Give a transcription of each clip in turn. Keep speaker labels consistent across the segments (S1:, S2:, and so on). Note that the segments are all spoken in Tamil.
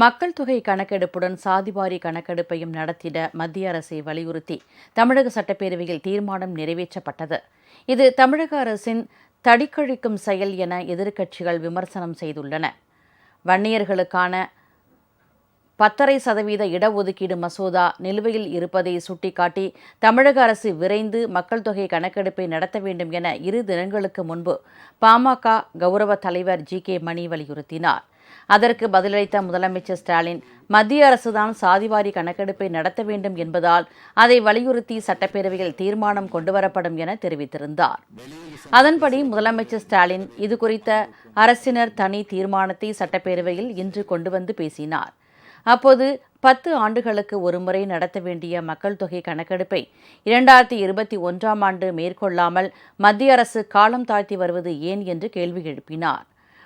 S1: மக்கள் தொகை கணக்கெடுப்புடன் சாதிவாரி கணக்கெடுப்பையும் நடத்திட மத்திய அரசை வலியுறுத்தி தமிழக சட்டப்பேரவையில் தீர்மானம் நிறைவேற்றப்பட்டது. இது தமிழக அரசின் தடிக்கழிக்கும் செயல் என எதிர்க்கட்சிகள் விமர்சனம் செய்துள்ளன. வன்னியர்களுக்கான பத்தரை சதவீத இடஒதுக்கீடு மசோதா நிலுவையில் இருப்பதை சுட்டிக்காட்டி தமிழக அரசு விரைந்து மக்கள் தொகை கணக்கெடுப்பை நடத்த வேண்டும் என இரு தினங்களுக்கு முன்பு பாமக கௌரவ தலைவர் ஜி கே மணி வலியுறுத்தினார். அதற்கு பதிலளித்த முதலமைச்சர் ஸ்டாலின் மத்திய அரசுதான் சாதிவாரி கணக்கெடுப்பை நடத்த வேண்டும் என்பதால் அதை வலியுறுத்தி சட்டப்பேரவையில் தீர்மானம் கொண்டுவரப்படும் என தெரிவித்திருந்தார். அதன்படி முதலமைச்சர் ஸ்டாலின் இதுகுறித்த அரசினர் தனி தீர்மானத்தை சட்டப்பேரவையில் இன்று கொண்டு வந்து பேசினார். அப்போது பத்து ஆண்டுகளுக்கு ஒருமுறை நடத்த வேண்டிய மக்கள் தொகை கணக்கெடுப்பை இரண்டாயிரத்தி இருபத்தி ஒன்றாம் ஆண்டு மேற்கொள்ளாமல் மத்திய அரசு காலம் தாழ்த்தி வருவது ஏன் என்று கேள்வி எழுப்பினார்.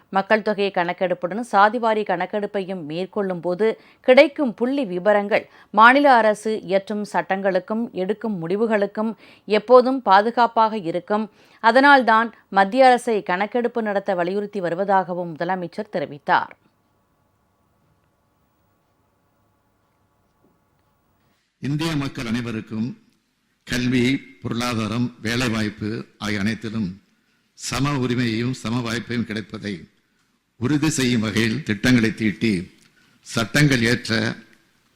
S1: மக்கள் தொகை கணக்கெடுப்புடன் சாதிவாரி கணக்கெடுப்பையும் மேற்கொள்ளும் போது கிடைக்கும் புள்ளி விவரங்கள் மாநில அரசு இயற்றும் சட்டங்களுக்கும் எடுக்கும் முடிவுகளுக்கும் எப்போதும் பாதுகாப்பாக இருக்கும். அதனால்தான் மத்திய அரசை கணக்கெடுப்பு நடத்த வலியுறுத்தி வருவதாகவும் முதலமைச்சர் தெரிவித்தார்.
S2: இந்திய மக்கள் அனைவருக்கும் கல்வி பொருளாதாரம் வேலைவாய்ப்பு ஆகிய அனைத்திலும் சம உரிமையையும் சம வாய்ப்பையும் கிடைப்பதை உறுதி செய்யும் வகையில் திட்டங்களை தீட்டி சட்டங்கள் ஏற்ற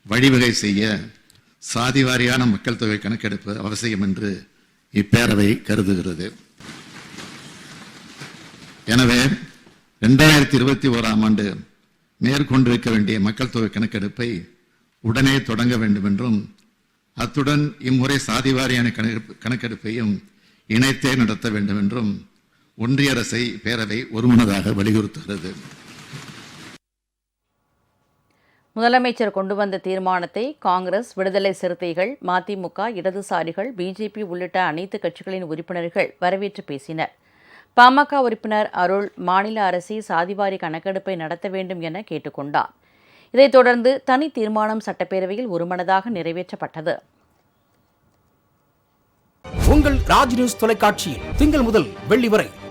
S2: வழிவகை செய்ய சாதிவாரியான மக்கள் தொகை கணக்கெடுப்பு அவசியம் என்று இப்பேரவை கருதுகிறது. எனவே இரண்டாயிரத்தி இருபத்தி ஓராம் ஆண்டு மேற்கொண்டிருக்க வேண்டிய மக்கள் தொகை கணக்கெடுப்பை உடனே தொடங்க வேண்டும் என்றும் அத்துடன் இம்முறை சாதிவாரியான கணக்கெடுப்பு கணக்கெடுப்பையும் இணைத்தே நடத்த வேண்டும் என்றும் ஒன்றிய அரசை பேரவை ஒருமனதாக வலியுறுத்துகிறது.
S1: முதலமைச்சர் கொண்டு வந்த தீர்மானத்தை காங்கிரஸ் விடுதலை சிறுத்தைகள் மதிமுக இடதுசாரிகள் பிஜேபி உள்ளிட்ட அனைத்து கட்சிகளின் உறுப்பினர்கள் வரவேற்று பேசினர். பாமக உறுப்பினர் அருள் மாநில அரசை சாதிவாரி கணக்கெடுப்பை நடத்த வேண்டும் என கேட்டுக்கொண்டார். இதைத் தொடர்ந்து தனி தீர்மானம் சட்டப்பேரவையில் ஒருமனதாக நிறைவேற்றப்பட்டது.
S3: உங்கள் ராஜ் நியூஸ் தொலைக்காட்சியில் திங்கள் முதல் வெள்ளி வரை